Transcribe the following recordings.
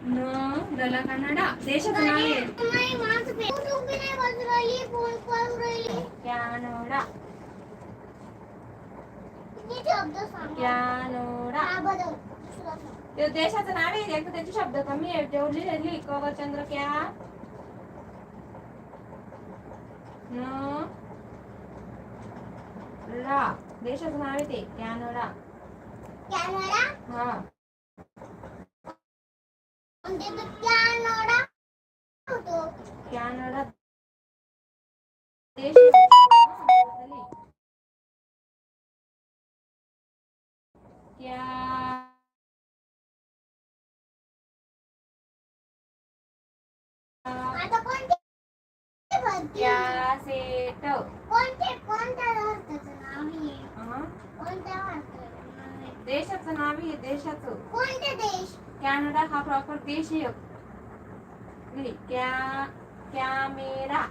न दला कन्नडा देशाचं नाव आहे नाही माझं पे- तू उभी नाही राहिली, फ़ोन पाहू राहिली. कॅनडा किती शब्द सांग. कॅनडा हा. ते देशाचं नाव आहे त्याचे शब्द कमी आहे तेवढी लिहिली कवरचंद्र क्या? न रा। देशाचं नाव आहे ते कॅनडा कॅनडा हा। म्हणजे तो कॅनडा होतो. कॅनडा देश आहे. क्या आता कोणते भरती? देशाचं नाव आहे देशाचं. कोणते देश? कॅनडा हा प्रॉपर देश आहे. Camera.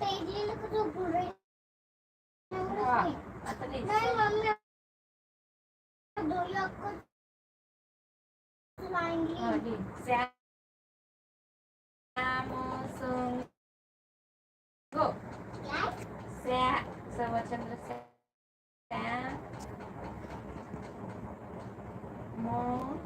Thank Go Saya Mau